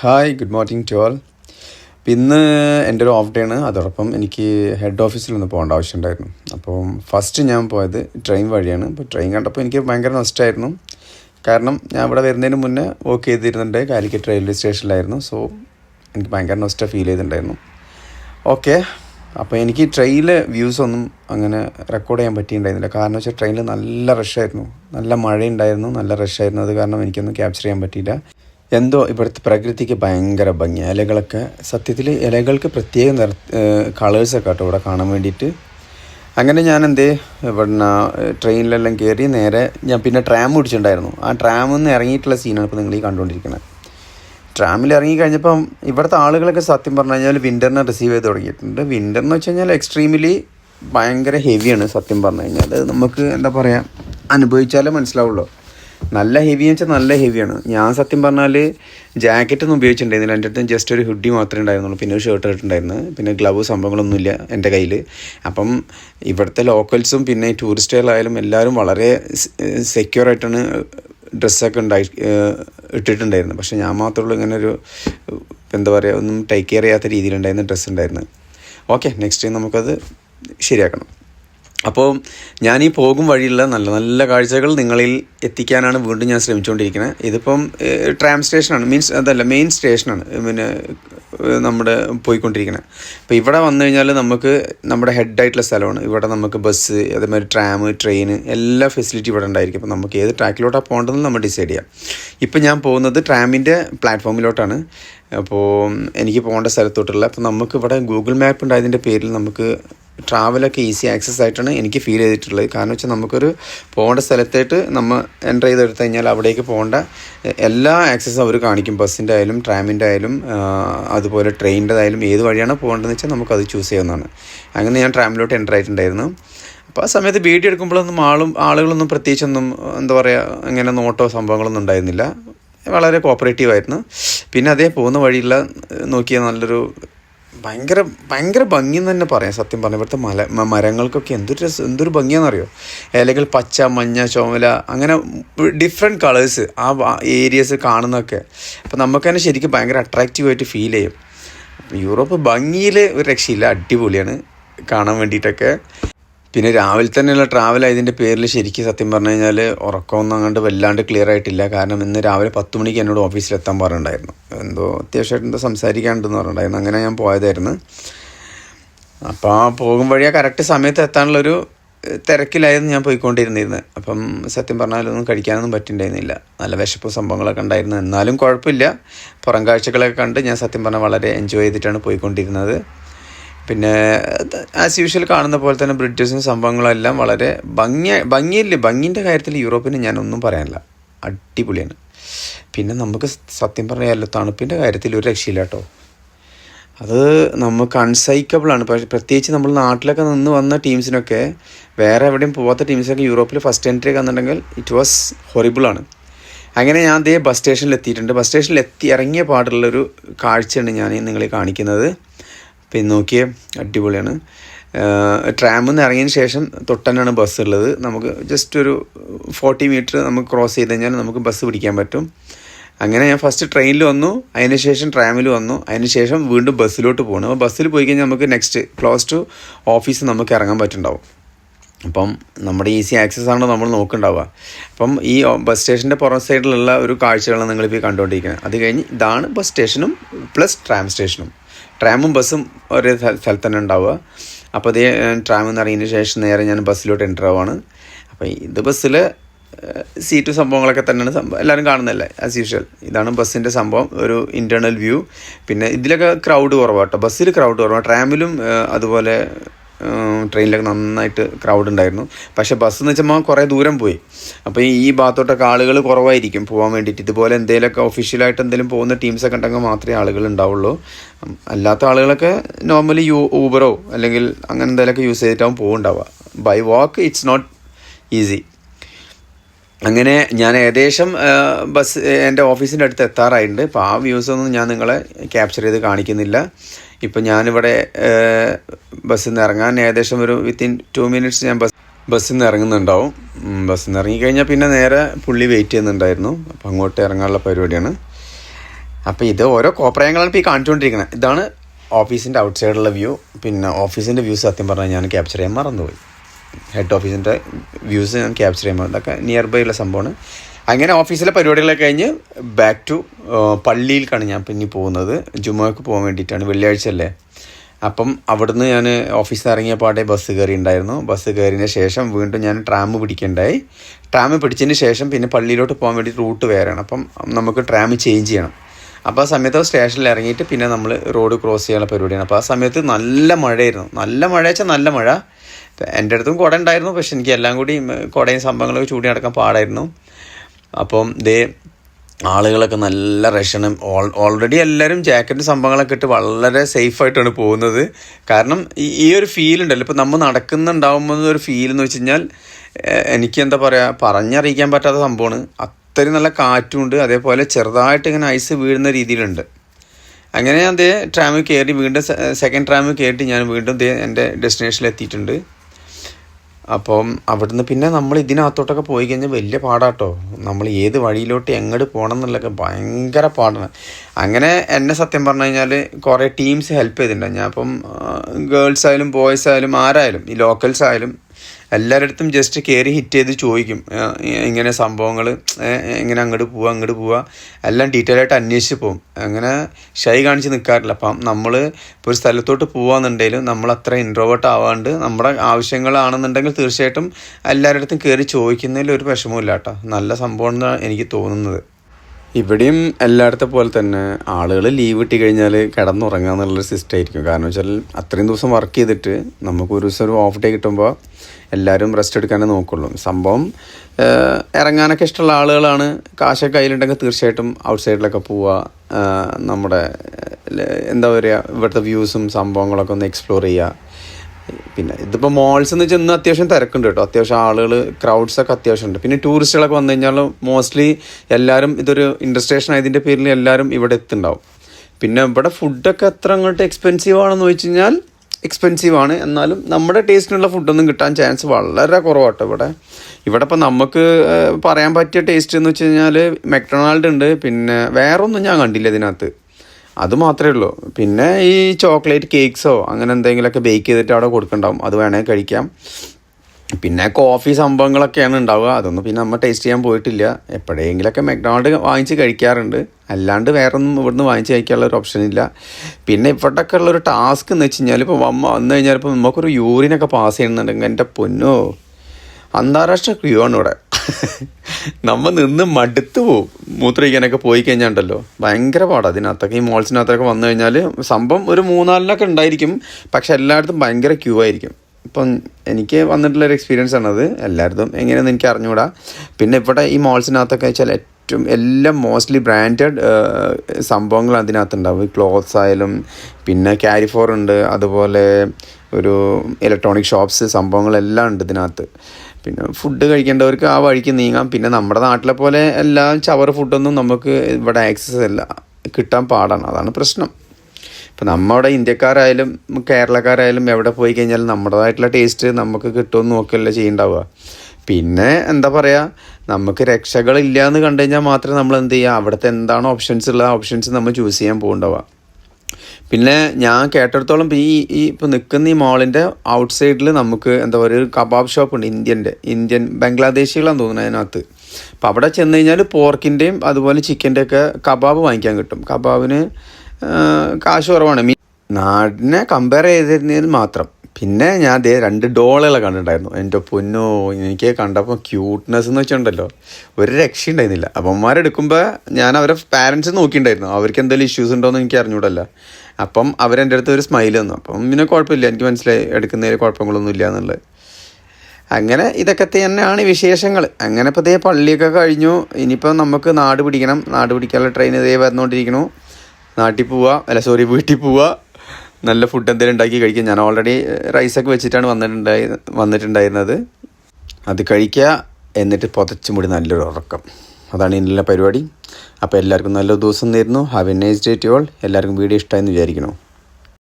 Hi good morning to all ഇന്ന് എന്റെ ഒരു ഓഫ് ഡേ ആണ്. അതോടൊപ്പം എനിക്ക് ഹെഡ് ഓഫീസിൽ ഒന്ന് പോകേണ്ട ആവശ്യമുണ്ടായിരുന്നു അപ്പോൾ ഫസ്റ്റ് ഞാൻ പോയത് ട്രെയിൻ വഴിയാണ്. അപ്പോൾ ട്രെയിൻ കണ്ടപ്പോൾ എനിക്ക് ഭയങ്കര നഷ്ടമായിരുന്നു. കാരണം ഞാൻ ഇവിടെ വരുന്നതിന് മുന്നേ വർക്ക് ചെയ്തിരുന്നുണ്ട്. കാലിക്കറ്റ് റെയിൽവേ സ്റ്റേഷനിലായിരുന്നു സോ എനിക്ക് ഭയങ്കര നഷ്ടം ഫീൽ ചെയ്തിട്ടുണ്ടായിരുന്നു. ഓക്കെ അപ്പോൾ എനിക്ക് ട്രെയിനിലെ വ്യൂസ് ഒന്നും അങ്ങനെ റെക്കോർഡ് ചെയ്യാൻ പറ്റിയിട്ടുണ്ടായിരുന്നില്ല. കാരണം വെച്ചാൽ ട്രെയിനിൽ നല്ല റഷായിരുന്നു നല്ല മഴയുണ്ടായിരുന്നു. നല്ല റഷായിരുന്നു അത് കാരണം എനിക്കൊന്നും ക്യാപ്ചർ ചെയ്യാൻ പറ്റിയില്ല. എന്തോ ഇവിടുത്തെ പ്രകൃതിക്ക് ഭയങ്കര ഭംഗി. ഇലകളൊക്കെ സത്യത്തിൽ ഇലകൾക്ക് പ്രത്യേക നിറ കളേഴ്സൊക്കെ കേട്ടോ ഇവിടെ കാണാൻ വേണ്ടിയിട്ട്. അങ്ങനെ ഞാൻ എന്തേ ഇവിടുന്ന് ട്രെയിനിലെല്ലാം കയറി നേരെ ഞാൻ പിന്നെ ട്രാം പിടിച്ചിട്ടുണ്ടായിരുന്നു. ആ ട്രാമിൽ നിന്ന് ഇറങ്ങിയിട്ടുള്ള സീനാണ് ഇപ്പോൾ നിങ്ങൾ ഈ കണ്ടുകൊണ്ടിരിക്കുന്നത് ട്രാമിൽ ഇറങ്ങി കഴിഞ്ഞപ്പം ഇവിടുത്തെ ആളുകളൊക്കെ സത്യം പറഞ്ഞു കഴിഞ്ഞാൽ വിന്ററിനെ റിസീവ് ചെയ്ത് തുടങ്ങിയിട്ടുണ്ട്. വിന്റർ എന്ന് വെച്ച് കഴിഞ്ഞാൽ എക്സ്ട്രീമിലി ഭയങ്കര ഹെവിയാണ് സത്യം പറഞ്ഞു കഴിഞ്ഞാൽ നമുക്ക് എന്താ പറയുക അനുഭവിച്ചാലേ മനസ്സിലാവുള്ളൂ. നല്ല ഹെവി എന്ന് വെച്ചാൽ നല്ല ഹെവിയാണ് ഞാൻ സത്യം പറഞ്ഞാൽ ജാക്കറ്റ് ഒന്നും ഉപയോഗിച്ചിട്ടുണ്ടായിരുന്നില്ല. എന്റെ അടുത്ത് ജസ്റ്റ് ഒരു ഹുഡി മാത്രമേ ഉണ്ടായിരുന്നുള്ളൂ. പിന്നെ ഒരു ഷർട്ട് ഇട്ടിട്ടുണ്ടായിരുന്നു. പിന്നെ ഗ്ലവ് സംഭവങ്ങളൊന്നുമില്ല എന്റെ കയ്യിൽ അപ്പം ഇവിടുത്തെ ലോക്കൽസും പിന്നെ ടൂറിസ്റ്റുകളായാലും എല്ലാവരും വളരെ സെക്യൂർ ആയിട്ടാണ് ഡ്രസ്സൊക്കെ ഉണ്ടായി ഇട്ടിട്ടുണ്ടായിരുന്നു പക്ഷേ ഞാൻ മാത്രമുള്ളൂ ഇങ്ങനെ ഒരു എന്താ പറയുക ഒന്നും ടേക്ക് കെയർ ചെയ്യാത്ത രീതിയിലുണ്ടായിരുന്ന ഡ്രസ്സ് ഉണ്ടായിരുന്നു ഓക്കെ നെക്സ്റ്റ് ടൈം നമുക്കത് ശരിയാക്കണം. അപ്പോൾ ഞാൻ ഈ പോകും വഴിയുള്ള നല്ല നല്ല കാഴ്ചകൾ നിങ്ങളിൽ എത്തിക്കാനാണ് വീണ്ടും ഞാൻ ശ്രമിച്ചുകൊണ്ടിരിക്കുന്നത്. ഇതിപ്പം ട്രാം സ്റ്റേഷനാണ് മീൻസ് അതല്ല മെയിൻ സ്റ്റേഷനാണ് പിന്നെ നമ്മുടെ പോയിക്കൊണ്ടിരിക്കുന്നത്. അപ്പോൾ ഇവിടെ വന്നു കഴിഞ്ഞാൽ നമുക്ക് നമ്മുടെ ഹെഡ് ആയിട്ടുള്ള സ്ഥലമാണ്. ഇവിടെ നമുക്ക് ബസ് അതേമാതിരി ട്രാം ട്രെയിൻ എല്ലാ ഫെസിലിറ്റി ഇവിടെ ഉണ്ടായിരിക്കും. അപ്പോൾ നമുക്ക് ഏത് ട്രാക്കിലോട്ടാണ് പോകേണ്ടതെന്ന് നമ്മൾ ഡിസൈഡ് ചെയ്യാം. ഇപ്പം ഞാൻ പോകുന്നത് ട്രാമിന്റെ പ്ലാറ്റ്ഫോമിലോട്ടാണ് അപ്പോൾ എനിക്ക് പോകേണ്ട സ്ഥലത്തോട്ടുള്ള അപ്പോൾ നമുക്ക് ഇവിടെ ഗൂഗിൾ മാപ്പ് ഉണ്ടായതിന്റെ പേരിൽ നമുക്ക് ട്രാവലൊക്കെ ഈസി ആക്സസ് ആയിട്ടാണ് എനിക്ക് ഫീൽ ചെയ്തിട്ടുള്ളത്. കാരണം വെച്ചാൽ നമുക്കൊരു പോകേണ്ട സ്ഥലത്തേട്ട് നമ്മൾ എന്റർ ചെയ്തെടുത്തു കഴിഞ്ഞാൽ അവിടേക്ക് പോകേണ്ട എല്ലാ ആക്സസും അവർ കാണിക്കും. ബസ്സിന്റെ ആയാലും ട്രാമിന്റെ ആയാലും അതുപോലെ ട്രെയിനിന്റെതായാലും ഏത് വഴിയാണ് പോകേണ്ടതെന്ന് വെച്ചാൽ നമുക്കത് ചൂസ് ചെയ്യാവുന്നതാണ്. അങ്ങനെ ഞാൻ ട്രാമിലോട്ട് എന്റർ ആയിട്ടുണ്ടായിരുന്നു. അപ്പോൾ ആ സമയത്ത് വീഡിയോ എടുക്കുമ്പോഴൊന്നും ആളും ആളുകളൊന്നും പ്രത്യേകിച്ചൊന്നും എന്താ പറയുക അങ്ങനെ നോട്ടോ സംഭവങ്ങളൊന്നും ഉണ്ടായിരുന്നില്ല. വളരെ കോപ്പറേറ്റീവ് ആയിരുന്നു. പിന്നെ അതേ പോകുന്ന വഴിയുള്ള നോക്കിയ നല്ലൊരു ഭയങ്കര ഭയങ്കര ഭംഗി തന്നെ പറയാം സത്യം പറഞ്ഞ. ഇവിടുത്തെ മല മരങ്ങൾക്കൊക്കെ എന്തൊരു രസം എന്തൊരു ഭംഗിയാണെന്നറിയോ? ഇലകൾ പച്ച മഞ്ഞ ചുമല അങ്ങനെ ഡിഫറെന്റ് കളേഴ്സ് ആ ഏരിയസ് കാണുന്നതൊക്കെ. അപ്പോൾ നമുക്ക് തന്നെ ശരിക്കും ഭയങ്കര അട്രാക്റ്റീവായിട്ട് ഫീൽ ചെയ്യും. യൂറോപ്പ് ഭംഗിയിൽ ഒരു രക്ഷയില്ല അടിപൊളിയാണ് കാണാൻ വേണ്ടിയിട്ടൊക്കെ. പിന്നെ രാവിലെ തന്നെയുള്ള ട്രാവൽ ആയതിന്റെ പേരിൽ ശരിക്കും സത്യം പറഞ്ഞു കഴിഞ്ഞാൽ ഉറക്കമൊന്നും അങ്ങോട്ട് വല്ലാണ്ട് ക്ലിയർ ആയിട്ടില്ല. കാരണം ഇന്ന് രാവിലെ പത്ത് മണിക്ക് എന്നോട് ഓഫീസിൽ എത്താൻ പറഞ്ഞിട്ടുണ്ടായിരുന്നു. എന്തോ അത്യാവശ്യമായിട്ട് എന്തോ സംസാരിക്കാണ്ടെന്ന് പറഞ്ഞിട്ടുണ്ടായിരുന്നു. അങ്ങനെ ഞാൻ പോയതായിരുന്നു. അപ്പോൾ ആ പോകും വഴി ആ കറക്റ്റ് സമയത്ത് എത്താനുള്ളൊരു തിരക്കിലായിരുന്നു ഞാൻ പോയിക്കൊണ്ടിരുന്നിരുന്നത്. അപ്പം സത്യം പറഞ്ഞാലൊന്നും കഴിക്കാനൊന്നും പറ്റിണ്ടായിരുന്നില്ല. നല്ല വിശപ്പ് സംഭവങ്ങളൊക്കെ ഉണ്ടായിരുന്നു. എന്നാലും കുഴപ്പമില്ല. പുറം കാഴ്ചകളൊക്കെ കണ്ട് ഞാൻ സത്യം പറഞ്ഞാൽ വളരെ എൻജോയ് ചെയ്തിട്ടാണ് പോയിക്കൊണ്ടിരുന്നത്. പിന്നെ ആസ് യൂഷ്വൽ കാണുന്ന പോലെ തന്നെ ബ്രിട്ടീഷും സംഭവങ്ങളെല്ലാം വളരെ ഭംഗി ഭംഗിയില്ലേ? ഭംഗിന്റെ കാര്യത്തിൽ യൂറോപ്പിന് ഞാനൊന്നും പറയാനില്ല. അടിപൊളിയാണ്. പിന്നെ നമുക്ക് സത്യം പറയാമല്ലോ തണുപ്പിന്റെ കാര്യത്തിൽ ഒരു രക്ഷയില്ല കേട്ടോ. അത് നമുക്ക് അൺസൈക്കബിളാണ് പക്ഷേ പ്രത്യേകിച്ച് നമ്മൾ നാട്ടിലൊക്കെ നിന്ന് വന്ന ടീംസിനൊക്കെ വേറെ എവിടെയും പോകാത്ത ടീംസിനൊക്കെ യൂറോപ്പിൽ ഫസ്റ്റ് എൻട്രി വന്നിട്ടുണ്ടെങ്കിൽ ഇറ്റ് വാസ് ഹൊറിബിളാണ് അങ്ങനെ ഞാൻ ദേ ബസ് സ്റ്റേഷനിൽ എത്തിയിട്ടുണ്ട്. ബസ് സ്റ്റേഷനിൽ എത്തി ഇറങ്ങിയ പാടുള്ളൊരു കാഴ്ചയാണ് ഞാൻ നിങ്ങളെ കാണിക്കുന്നത്. പിന്നെ നോക്കിയേ അടിപൊളിയാണ്. ട്രാമിൽ നിന്ന് ഇറങ്ങിയതിന് ശേഷം തൊട്ടന്നാണ് ബസ് ഉള്ളത്. നമുക്ക് ജസ്റ്റ് ഒരു ഫോർട്ടി മീറ്റർ നമുക്ക് ക്രോസ് ചെയ്ത് കഴിഞ്ഞാൽ നമുക്ക് ബസ് പിടിക്കാൻ പറ്റും. അങ്ങനെ ഞാൻ ഫസ്റ്റ് ട്രെയിനിൽ വന്നു. അതിന് ശേഷം ട്രാമിൽ വന്നു. അതിന് ശേഷം വീണ്ടും ബസ്സിലോട്ട് പോകണം അപ്പോൾ ബസ്സിൽ പോയി കഴിഞ്ഞാൽ നമുക്ക് നെക്സ്റ്റ് ക്ലോസ് ടു ഓഫീസ് നമുക്ക് ഇറങ്ങാൻ പറ്റുന്നുണ്ടാവും അപ്പം നമ്മുടെ ഈസി ആക്സസ് ആണോ നമ്മൾ നോക്കുന്നുണ്ടാവുക. അപ്പം ഈ ബസ് സ്റ്റേഷന്റെ പുറം സൈഡിലുള്ള ഒരു കാഴ്ചകളാണ് നിങ്ങളിപ്പോൾ കണ്ടുകൊണ്ടിരിക്കുന്നത്. അത് കഴിഞ്ഞ് ഇതാണ് ബസ് സ്റ്റേഷനും പ്ലസ് ട്രാം സ്റ്റേഷനും ട്രാമും ബസ്സും ഒരേ സ്ഥലത്ത് തന്നെ ഉണ്ടാവുക. അപ്പോൾ അതേ ട്രാമിൽ നിന്ന് ഇറങ്ങിയതിന് ശേഷം നേരെ ഞാൻ ബസ്സിലോട്ട് എന്റർ ആവുകയാണ് അപ്പോൾ ഇത് ബസ്സിൽ സീറ്റ് സംഭവങ്ങളൊക്കെ തന്നെയാണ് സംഭവം എല്ലാവരും കാണുന്നതല്ലേ ആസ് യൂഷ്വൽ ഇതാണ് ബസ്സിന്റെ സംഭവം ഒരു ഇന്റേർണൽ വ്യൂ പിന്നെ ഇതിലൊക്കെ ക്രൗഡ് കുറവാട്ടോ ബസ്സിൽ ക്രൗഡ് കുറവാണ് ട്രാമിലും അതുപോലെ ട്രെയിനിലൊക്കെ നന്നായിട്ട് ക്രൗഡ് ഉണ്ടായിരുന്നു. പക്ഷേ ബസ് എന്ന് വെച്ചാൽ കുറേ ദൂരം പോയി. അപ്പോൾ ഈ ഭാഗത്തോട്ടൊക്കെ ആളുകൾ കുറവായിരിക്കും പോകാൻ വേണ്ടിയിട്ട്. ഇതുപോലെ എന്തെങ്കിലുമൊക്കെ ഒഫീഷ്യലായിട്ട് എന്തെങ്കിലും പോകുന്ന ടീംസൊക്കെ ഉണ്ടെങ്കിൽ മാത്രമേ ആളുകൾ ഉണ്ടാവുള്ളൂ. അല്ലാത്ത ആളുകളൊക്കെ നോർമലി യൂ ഊബറോ അല്ലെങ്കിൽ അങ്ങനെ എന്തെങ്കിലുമൊക്കെ യൂസ് ചെയ്തിട്ടാവും പോകുന്നുണ്ടാവുക by walk it's not easy അങ്ങനെ ഞാൻ ഏകദേശം ബസ് എന്റെ ഓഫീസിന്റെ അടുത്ത് എത്താറായിട്ടുണ്ട്. അപ്പോൾ ആ വ്യൂസൊന്നും ഞാൻ നിങ്ങളെ ക്യാപ്ചർ ചെയ്ത് കാണിക്കുന്നില്ല. ഇപ്പം ഞാനിവിടെ ബസ്സിൽ നിന്ന് ഇറങ്ങാൻ ഏകദേശം ഒരു വിത്തിൻ ടു മിനിറ്റ്സ് ഞാൻ ബസ് ബസ്സിൽ നിന്ന് ഇറങ്ങുന്നുണ്ടാവും. ബസ്സിൽ നിന്ന് ഇറങ്ങിക്കഴിഞ്ഞാൽ പിന്നെ നേരെ പുള്ളി വെയിറ്റ് ചെയ്യുന്നുണ്ടായിരുന്നു. അപ്പോൾ അങ്ങോട്ട് ഇറങ്ങാനുള്ള പരിപാടിയാണ്. അപ്പോൾ ഇത് ഓരോ കോപ്രയങ്ങളാണ് ഇപ്പോൾ ഈ കാണിച്ചുകൊണ്ടിരിക്കുന്നത് ഇതാണ് ഓഫീസിന്റെ ഔട്ട് സൈഡുള്ള വ്യൂ. പിന്നെ ഓഫീസിന്റെ വ്യൂസ് സത്യം പറഞ്ഞാൽ ഞാൻ ക്യാപ്ചർ ചെയ്യാൻ മറന്നുപോയി. ഹെഡ് ഓഫീസിന്റെ വ്യൂസ് ഞാൻ ക്യാപ്ചർ ചെയ്യാൻ മറന്നു. അതൊക്കെ നിയർ ബൈ ഉള്ള സംഭവമാണ്. അങ്ങനെ ഓഫീസിലെ പരിപാടികളൊക്കെ കഴിഞ്ഞ് ബാക്ക് ടു പള്ളിയിലേക്കാണ് ഞാൻ പിന്നെ പോകുന്നത്. ജുമക്ക് പോകാൻ വേണ്ടിയിട്ടാണ്. വെള്ളിയാഴ്ച അല്ലേ? അപ്പം അവിടുന്ന് ഞാൻ ഓഫീസിൽ ഇറങ്ങിയ പാടെ ബസ് കയറി ഉണ്ടായിരുന്നു ബസ് കയറിയതിന് ശേഷം വീണ്ടും ഞാൻ ട്രാം പിടിക്കണ്ടായി. ട്രാം പിടിച്ചതിന് ശേഷം പിന്നെ പള്ളിയിലോട്ട് പോകാൻ വേണ്ടി റൂട്ട് വേറെയാണ് അപ്പം നമുക്ക് ട്രാം ചേഞ്ച് ചെയ്യണം. അപ്പോൾ ആ സമയത്ത് സ്റ്റേഷനിൽ ഇറങ്ങിയിട്ട് പിന്നെ നമ്മൾ റോഡ് ക്രോസ് ചെയ്യാനുള്ള പരിപാടിയാണ്. അപ്പോൾ ആ സമയത്ത് നല്ല മഴയായിരുന്നു. നല്ല മഴ വെച്ചാൽ നല്ല മഴ. എന്റെ അടുത്തും കുട ഉണ്ടായിരുന്നു പക്ഷെ എനിക്ക് എല്ലാം കൂടി കുടയും സംഭവങ്ങളൊക്കെ ചൂടി നടക്കാൻ പാടായിരുന്നു. അപ്പം ദേ ആളുകളൊക്കെ നല്ല റഷണം ഓൾ ഓൾറെഡി എല്ലാവരും ജാക്കറ്റ് സംഭവങ്ങളൊക്കെ ഇട്ട് വളരെ സേഫായിട്ടാണ് പോകുന്നത്. കാരണം ഈ ഒരു ഫീൽ ഉണ്ടല്ലോ. ഇപ്പം നമ്മൾ നടക്കുന്നുണ്ടാവുമ്പോൾ ഒരു ഫീൽ എന്ന് വെച്ച് കഴിഞ്ഞാൽ എനിക്ക് എന്താ പറയുക പറഞ്ഞറിയിക്കാൻ പറ്റാത്ത സംഭവമാണ്. അത്രയും നല്ല കാറ്റുണ്ട്. അതേപോലെ ചെറുതായിട്ട് ഇങ്ങനെ ഐസ് വീഴുന്ന രീതിയിലുണ്ട്. അങ്ങനെ അതേ ട്രാമിൽ കയറി വീണ്ടും സെക്കൻഡ് ട്രാമിൽ കയറിയിട്ട് ഞാൻ വീണ്ടും എന്റെ ഡെസ്റ്റിനേഷനിൽ എത്തിയിട്ടുണ്ട്. അപ്പം അവിടുന്ന് പിന്നെ നമ്മൾ ഇതിനകത്തോട്ടൊക്കെ പോയി കഴിഞ്ഞാൽ വലിയ പാടാട്ടോ. നമ്മൾ ഏത് വഴിയിലോട്ട് എങ്ങോട്ട് പോകണം എന്നുള്ളതൊക്കെ ഭയങ്കര പാടാണ്. അങ്ങനെ എന്നെ സത്യം പറഞ്ഞു കഴിഞ്ഞാൽ കുറേ ടീംസ് ഹെൽപ്പ് ചെയ്തിട്ടുണ്ട്. ഞാൻ അപ്പം ഗേൾസ് ആയാലും ബോയ്സ് ആയാലും ആരായാലും ഈ ലോക്കൽസ് ആയാലും എല്ലാവരുടെ അടുത്തും ജസ്റ്റ് കയറി ഹിറ്റ് ചെയ്ത് ചോദിക്കും. ഇങ്ങനെ സംഭവങ്ങൾ ഇങ്ങനെ അങ്ങോട്ട് പോവുക അങ്ങോട്ട് പോവുക എല്ലാം ഡീറ്റെയിൽ ആയിട്ട് അന്വേഷിച്ച് പോകും അങ്ങനെ ഷൈ കാണിച്ച് നിൽക്കാറില്ല അപ്പം നമ്മൾ ഇപ്പോൾ ഒരു സ്ഥലത്തോട്ട് പോവാന്നുണ്ടെങ്കിലും നമ്മൾ അത്ര ഇൻട്രോവേർട്ട് ആവാണ്ട് നമ്മുടെ ആവശ്യങ്ങളാണെന്നുണ്ടെങ്കിൽ തീർച്ചയായിട്ടും എല്ലാവരുടെ കയറി ചോദിക്കുന്നതിൽ ഒരു വിഷമവും കേട്ടോ. നല്ല സംഭവം എന്നാണ് എനിക്ക് തോന്നുന്നത്. ഇവിടെയും എല്ലായിടത്തെ പോലെ തന്നെ ആളുകൾ ലീവ് കിട്ടി കഴിഞ്ഞാൽ കിടന്നുറങ്ങുക എന്നുള്ളൊരു സിസ്റ്റം ആയിരിക്കും. കാരണം വെച്ചാൽ അത്രയും ദിവസം വർക്ക് ചെയ്തിട്ട് നമുക്ക് ഒരു ദിവസം ഒരു ഓഫ് ഡേ കിട്ടുമ്പോൾ എല്ലാവരും റെസ്റ്റ് എടുക്കാനേ നോക്കുള്ളൂ. സംഭവം ഇറങ്ങാനൊക്കെ ഇഷ്ടമുള്ള ആളുകളാണ്. കാശൊക്കെ കയ്യിലുണ്ടെങ്കിൽ തീർച്ചയായിട്ടും ഔട്ട് സൈഡിലൊക്കെ പോവുക നമ്മുടെ എന്താ പറയുക ഇവിടുത്തെ വ്യൂസും സംഭവങ്ങളൊക്കെ ഒന്ന് എക്സ്പ്ലോർ ചെയ്യുക. പിന്നെ ഇതിപ്പോൾ മോൾസ് എന്ന് വെച്ചാൽ ഇന്ന് അത്യാവശ്യം തിരക്കുണ്ട് കേട്ടോ. അത്യാവശ്യം ആളുകൾ ക്രൗഡ്സ് ഒക്കെ അത്യാവശ്യം ഉണ്ട്. പിന്നെ ടൂറിസ്റ്റുകളൊക്കെ വന്നു കഴിഞ്ഞാൽ മോസ്റ്റ്ലി എല്ലാവരും ഇതൊരു ഇൻഡസ്ട്രേഷൻ ആയതിന്റെ പേരിൽ എല്ലാവരും ഇവിടെ എത്തുണ്ടാവും പിന്നെ ഇവിടെ ഫുഡൊക്കെ എത്ര അങ്ങോട്ട് എക്സ്പെൻസീവ് ആണെന്ന് ചോദിച്ചു കഴിഞ്ഞാൽ എക്സ്പെൻസീവ് ആണ്. എന്നാലും നമ്മുടെ ടേസ്റ്റിനുള്ള ഫുഡൊന്നും കിട്ടാൻ ചാൻസ് വളരെ കുറവാട്ടോ ഇവിടെ. ഇവിടെ ഇപ്പം നമുക്ക് പറയാൻ പറ്റിയ ടേസ്റ്റ് എന്ന് വെച്ച് കഴിഞ്ഞാൽ മെക്ഡൊണാൾഡ് ഉണ്ട്. പിന്നെ വേറൊന്നും ഞാൻ കണ്ടില്ല ഇതിനകത്ത്. അത് മാത്രമേ ഉള്ളൂ. പിന്നെ ഈ ചോക്ലേറ്റ് കേക്ക്സോ അങ്ങനെ എന്തെങ്കിലുമൊക്കെ ബേക്ക് ചെയ്തിട്ട് അവിടെ കൊടുക്കണ്ടാവും. അത് വേണമെങ്കിൽ കഴിക്കാം. പിന്നെ കോഫി സംഭവങ്ങളൊക്കെയാണ് ഉണ്ടാവുക. അതൊന്നും പിന്നെ നമ്മൾ ടേസ്റ്റ് ചെയ്യാൻ പോയിട്ടില്ല. എപ്പോഴെങ്കിലൊക്കെ മെക്ഡോണൾഡ് വാങ്ങിച്ച് കഴിക്കാറുണ്ട്. അല്ലാണ്ട് വേറെ ഒന്നും ഇവിടുന്ന് വാങ്ങിച്ച് കഴിക്കാനുള്ള ഒരു ഓപ്ഷൻ ഇല്ല. പിന്നെ ഇവിടെയൊക്കെ ഉള്ളൊരു ടാസ്ക് എന്ന് വെച്ച് കഴിഞ്ഞാൽ ഇപ്പോൾ വന്ന് വന്നു കഴിഞ്ഞാൽ ഇപ്പോൾ നമുക്കൊരു യൂറിനൊക്കെ പാസ് ചെയ്യണമെന്നുണ്ടെങ്കിൽ എന്റെ പൊന്നോ. അന്താരാഷ്ട്ര ക്യൂ ആണ് ഇവിടെ. നമ്മൾ നിന്ന് മടുത്തു പോവും. മൂത്രമൊഴിക്കാനൊക്കെ പോയി കഴിഞ്ഞാൽ ഉണ്ടല്ലോ. ഭയങ്കര പാടാണ് അതിനകത്തൊക്കെ. ഈ മോൾസിനകത്തൊക്കെ വന്നു കഴിഞ്ഞാൽ സംഭവം ഒരു മൂന്നാലിനൊക്കെ ഉണ്ടായിരിക്കും. പക്ഷെ എല്ലായിടത്തും ഭയങ്കര ക്യൂ ആയിരിക്കും. ഇപ്പം എനിക്ക് വന്നിട്ടുള്ളൊരു എക്സ്പീരിയൻസ് ആണത്. എല്ലായിടത്തും എങ്ങനെയാണെന്ന് എനിക്ക് അറിഞ്ഞുകൂടാ. പിന്നെ ഇവിടെ ഈ മോൾസിനകത്തൊക്കെ വെച്ചാൽ ഏറ്റവും എല്ലാം മോസ്റ്റ്ലി ബ്രാൻഡഡ് സംഭവങ്ങൾ അതിനകത്തുണ്ടാവും. ക്ലോത്ത്സ് ആയാലും പിന്നെ ക്യാരിഫോർ ഉണ്ട്. അതുപോലെ ഒരു ഇലക്ട്രോണിക് ഷോപ്സ് സംഭവങ്ങളെല്ലാം ഉണ്ട് ഇതിനകത്ത്. പിന്നെ ഫുഡ് കഴിക്കേണ്ടവർക്ക് ആ വഴിക്ക് നീങ്ങാം. പിന്നെ നമ്മുടെ നാട്ടിലെ പോലെ എല്ലാ ചവറ് ഫുഡൊന്നും നമുക്ക് ഇവിടെ ആക്സസ് അല്ല. കിട്ടാൻ പാടാണ്. അതാണ് പ്രശ്നം. ഇപ്പം നമ്മുടെ ഇന്ത്യക്കാരായാലും കേരളക്കാരായാലും എവിടെ പോയി കഴിഞ്ഞാലും നമ്മുടേതായിട്ടുള്ള ടേസ്റ്റ് നമുക്ക് കിട്ടുമെന്ന് നോക്കിയല്ലേ ചെയ്യണ്ടാവുക. പിന്നെ എന്താ പറയുക നമുക്ക് രക്ഷകളില്ല എന്ന് കണ്ടു കഴിഞ്ഞാൽ മാത്രമേ നമ്മൾ എന്ത് ചെയ്യുക അവിടുത്തെ എന്താണ് ഓപ്ഷൻസ് ഉള്ള ഓപ്ഷൻസ് നമ്മൾ ചൂസ് ചെയ്യാൻ പോകുന്നുണ്ടാവുക പിന്നെ ഞാൻ കേട്ടിടത്തോളം ഈ ഈ ഇപ്പോൾ നിൽക്കുന്ന ഈ മോളിന്റെ ഔട്ട് സൈഡിൽ നമുക്ക് എന്താ പറയുക ഒരു കബാബ് ഷോപ്പ് ഉണ്ട് ഇന്ത്യന്റെ ഇന്ത്യൻ ബംഗ്ലാദേശികളാന്ന് തോന്നുന്നത് അതിനകത്ത്. അപ്പോൾ അവിടെ ചെന്ന് കഴിഞ്ഞാൽ പോർക്കിന്റെയും അതുപോലെ ചിക്കന്റെയൊക്കെ കബാബ് വാങ്ങിക്കാൻ കിട്ടും. കബാബിന് കാശ് കുറവാണ്. മീൻ നാടിനെ കമ്പയർ ചെയ്തിരുന്നതിൽ മാത്രം. പിന്നെ ഞാൻ ദേ രണ്ട് ഡോളുകൾ കണ്ടിട്ടുണ്ടായിരുന്നു. എന്റെ പൊന്നോ എനിക്ക് കണ്ടപ്പോൾ ക്യൂട്ട്നെസ് എന്ന് വെച്ചിട്ടുണ്ടല്ലോ. ഒരു രക്ഷ ഉണ്ടായിരുന്നില്ല അപ്പന്മാരെടുക്കുമ്പോൾ ഞാൻ അവരെ പാരൻസ് നോക്കിയിട്ടുണ്ടായിരുന്നു. അവർക്ക് എന്തെങ്കിലും ഇഷ്യൂസ് ഉണ്ടോയെന്ന് എനിക്ക് അറിഞ്ഞൂടല്ല. അപ്പം അവരെന്റെ അടുത്ത് ഒരു സ്മൈൽ തന്നു അപ്പം പിന്നെ കുഴപ്പമില്ല. എനിക്ക് മനസ്സിലായി. എടുക്കുന്നതിൽ കുഴപ്പങ്ങളൊന്നും ഇല്ല എന്നുള്ളത്. അങ്ങനെ ഇതൊക്കെ തന്നെയാണ് വിശേഷങ്ങൾ. അങ്ങനെ ഇപ്പോൾ ഇതേ പള്ളിയൊക്കെ കഴിഞ്ഞു. ഇനിയിപ്പോൾ നമുക്ക് നാട് പിടിക്കണം. നാട് പിടിക്കാനുള്ള ട്രെയിൻ ഇതേ വന്നുകൊണ്ടിരിക്കണു നാട്ടിൽ പോവുക അല്ല സോറി വീട്ടിൽ പോവുക നല്ല ഫുഡ് എന്തെങ്കിലും ഉണ്ടാക്കി കഴിക്കുക ഞാൻ ഓൾറെഡി റൈസൊക്കെ വെച്ചിട്ടാണ് വന്നിട്ടുണ്ടായി വന്നിട്ടുണ്ടായിരുന്നത്. അത് കഴിക്കുക എന്നിട്ട് പുതച്ചു മുടി നല്ലൊരു ഉറക്കം. അതാണ് ഇന്നുള്ള പരിപാടി. അപ്പോൾ എല്ലാവർക്കും നല്ലൊരു ദിവസം നേരുന്നു. Have a nice day to all എല്ലാവർക്കും വീഡിയോ ഇഷ്ടമായെന്ന് വിചാരിക്കുന്നു.